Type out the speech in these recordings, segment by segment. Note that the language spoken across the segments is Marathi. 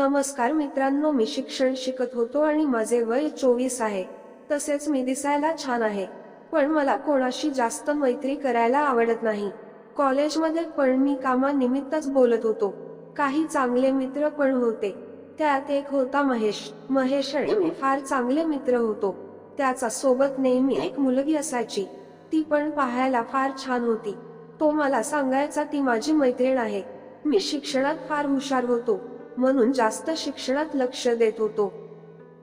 नमस्कार मित्रांनो मी शिक्षण शिकत होतो आणि माझे वय चोवीस आहे. तसेच मी दिसायला छान आहे. पण मला कोणाशी जास्त मैत्री करायला आवडत नाही. कॉलेजमध्ये पण मी कामानिमित्तच बोलत होतो. काही चांगले मित्र पण होते. त्यात एक होता महेश. महेश आणि मी फार चांगले मित्र होतो. त्याचा सोबत नेहमी एक मुलगी असायची. ती पण पाहायला फार छान होती. तो मला सांगायचा ती माझी मैत्रीण आहे. मी शिक्षणात फार हुशार होतो. म्हणून जास्त शिक्षणात लक्ष देत होतो.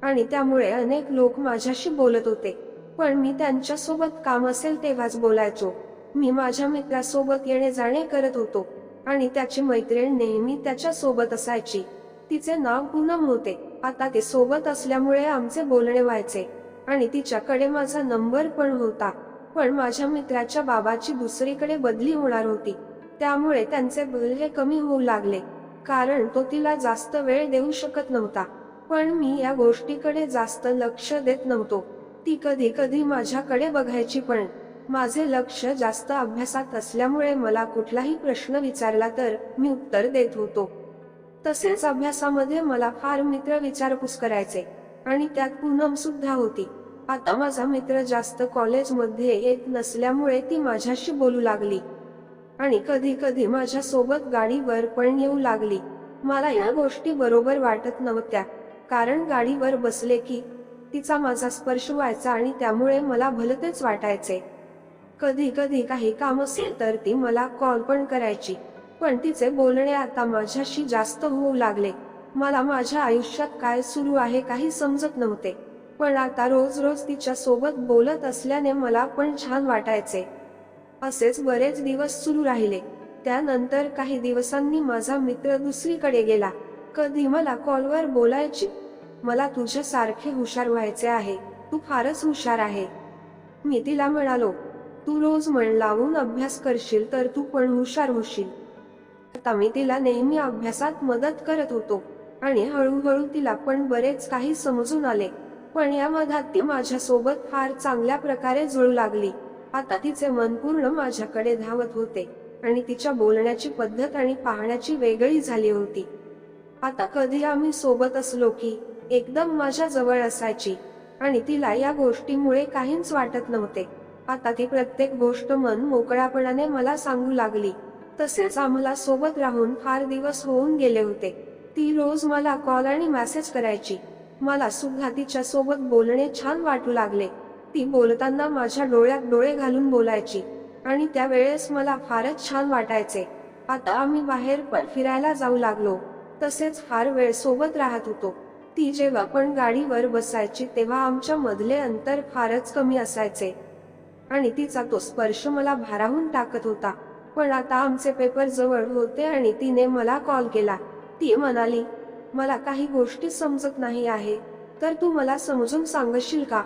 आणि त्यामुळे अनेक लोक माझ्याशी बोलत होते. पण मी त्यांच्यासोबत काम असेल तेव्हाच बोलायचो. मी माझ्या मित्रासोबत येणे जाणे करत होतो. आणि त्याची मैत्रीण नेहमी त्याच्या सोबत असायची. तिचे नाव पूनम होते. आता ते सोबत असल्यामुळे आमचे बोलणे व्हायचे. आणि तिच्याकडे माझा नंबर पण होता. पण माझ्या मित्राच्या बाबाची दुसरीकडे बदली होणार होती. त्यामुळे त्यांचे बोलणे कमी होऊ लागले. कारण तो तिला जास्त वेळ देऊ शकत नव्हता. पण मी या गोष्टीकडे जास्त लक्ष देत नव्हतो. ती कधी कधी माझ्याकडे बघायची पण. माझे लक्ष जास्त अभ्यासात असल्यामुळे मला कुठलाही प्रश्न विचारला तर मी उत्तर देत होतो. तसेच अभ्यासामध्ये मला फार मित्र विचारपूस करायचे. आणि त्यात पूनम सुद्धा होती. आता माझा मित्र जास्त कॉलेजमध्ये येत नसल्यामुळे ती माझ्याशी बोलू लागली. आणि कधी कधी माझ्या सोबत गाडीवर पण येऊ लागली. मला या गोष्टी बरोबर वाटत नव्हत्या. कारण गाडीवर बसले की तिचा माझा स्पर्श व्हायचा आणि त्यामुळे मला भलतेच वाटायचे. कधी कधी काही काम असेल तर ती मला कॉल पण करायची. पण तिचे बोलणे आता माझ्याशी जास्त होऊ लागले. मला माझ्या आयुष्यात काय सुरू आहे काही समजत नव्हते. पण आता रोज रोज तिच्या सोबत बोलत असल्याने मला पण छान वाटायचे. असेच बरेच दिवस सुरू राहिले. त्यानंतर काही दिवसांनी माझा मित्र दुसरीकडे गेला. कधी मला कॉलवर बोलायची? मला तुझ्या सारखे हुशार व्हायचे आहे. तू फारच हुशार आहे. मी तिला म्हणालो तू रोज मन लावून अभ्यास करशील तर तू पण हुशार होशील. आता मी तिला नेहमी अभ्यासात मदत करत होतो आणि हळूहळू तिला पण बरेच काही समजून आले. पण या मधात ती माझ्यासोबत फार चांगल्या प्रकारे जुळू लागली. आता तिचे मन पूर्ण माझ्याकडे धावत होते आणि तिच्या बोलण्याची पद्धत आणि पाहण्याची वेगळी झाली होती. आता कधी आम्ही सोबत असलो की एकदम माझ्या जवळ असायची आणि तिला या गोष्टीमुळे काहीच वाटत नव्हते. आता ती प्रत्येक गोष्ट मन मोकळ्यापणाने मला सांगू लागली. तसेच आम्हाला सोबत राहून फार दिवस होऊन गेले होते. ती रोज मला कॉल आणि मेसेज करायची. मला सुद्धा तिच्या सोबत बोलणे छान वाटू लागले. ती बोलताना माझ्या डोळ्यात डोळे घालून बोलायची आणि त्यावेळेस मला फारच छान वाटायचे. आता आम्ही बाहेर पण फिरायला जाऊ लागलो. तसेच फार वेळ सोबत राहत होतो. ती जेव्हा पण गाडीवर बसायची तेव्हा आमच्या मधले अंतर फारच कमी असायचे. आणि तिचा तो स्पर्श मला भारावून टाकत होता. पण आता आमचे पेपर जवळ होते आणि तिने मला कॉल केला. ती म्हणाली मला काही गोष्टी समजत नाही आहे. तर तू मला समजून सांगशील का?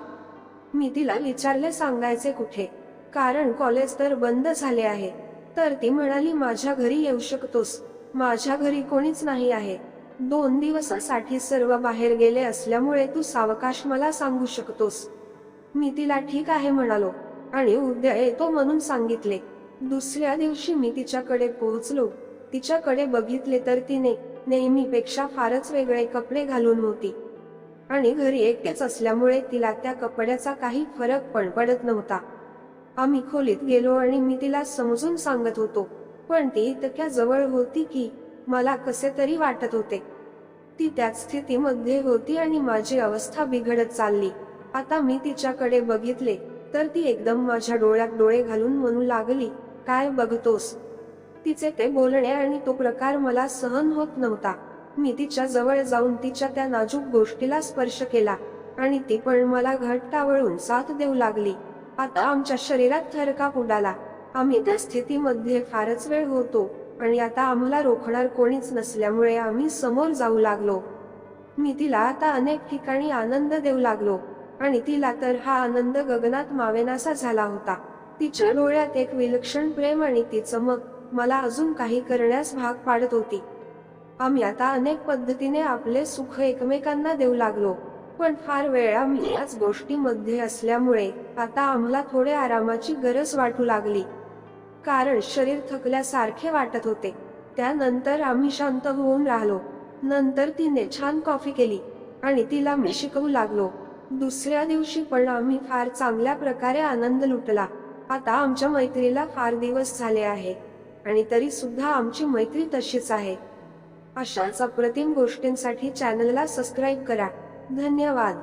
मी तिला विचारले सांगायचे कुठे? कारण कॉलेज तर बंद झाले आहे. तर ती म्हणाली माझ्या घरी येऊ शकतोस. माझ्या घरी कोणीच नाही आहे. दोन दिवसासाठी सर्व बाहेर गेले असल्यामुळे तू सावकाश मला सांगू शकतोस. मी तिला ठीक आहे म्हणालो. आणि उद्या येतो म्हणून सांगितले. दुसऱ्या दिवशी मी तिच्याकडे पोहोचलो. तिच्याकडे बघितले तर तिने नेहमीपेक्षा फारच वेगळे कपडे घालून होती. आणि घरी एकटेच असल्यामुळे तिला त्या कपड्याचा काही फरक पण पडत नव्हता. आम्ही खोलीत गेलो आणि मी तिला समजून सांगत होतो पण ती इतक्या जवळ होती की मला कसे तरी वाटत होते. ती त्याच स्थितीमध्ये होती आणि माझी अवस्था बिघडत चालली. आता मी तिच्याकडे बघितले तर ती एकदम माझ्या डोळ्यात डोळे घालून म्हणू लागली काय बघतोस? तिचे ते बोलणे आणि तो प्रकार मला सहन होत नव्हता. मी तिच्या जवळ जाऊन तिच्या त्या नाजूक गोष्टीला स्पर्श केला आणि ती पण मला घट्ट आवळून साथ देऊ लागली. आता आमच्या शरीरात थरकाप उडाला. आम्ही त्या स्थितीमध्ये फारच वेळ होतो आणि आता आम्हाला रोखणार कोणीच नसल्यामुळे आम्ही समोर जाऊ लागलो. मी तिला आता अनेक ठिकाणी आनंद देऊ लागलो आणि तिला तर हा आनंद गगनात मावेनासा झाला होता. तिच्या डोळ्यात एक विलक्षण प्रेम आणि ती चमक मला अजून काही करण्यास भाग पाडत होती. आम्ही आता अनेक पद्धतीने आपले सुख एकमेकांना देऊ लागलो पण फार वेळ आम्ही याच गोष्टीमध्ये असल्यामुळे आता आम्हाला थोडे आरामाची गरज वाटू लागली. कारण शरीर थकल्यासारखे वाटत होते. त्यानंतर आम्ही शांत होऊन राहिलो. नंतर तिने छान कॉफी केली आणि तिला मी शिकवू लागलो. दुसऱ्या दिवशी पण आम्ही फार चांगल्या प्रकारे आनंद लुटला. आता आमच्या मैत्रीला फार दिवस झाले आहे आणि तरी सुद्धा आमची मैत्री तशीच आहे. अशाच अप्रतिम गोष्टींसाठी चॅनलला सबस्क्राईब करा. धन्यवाद.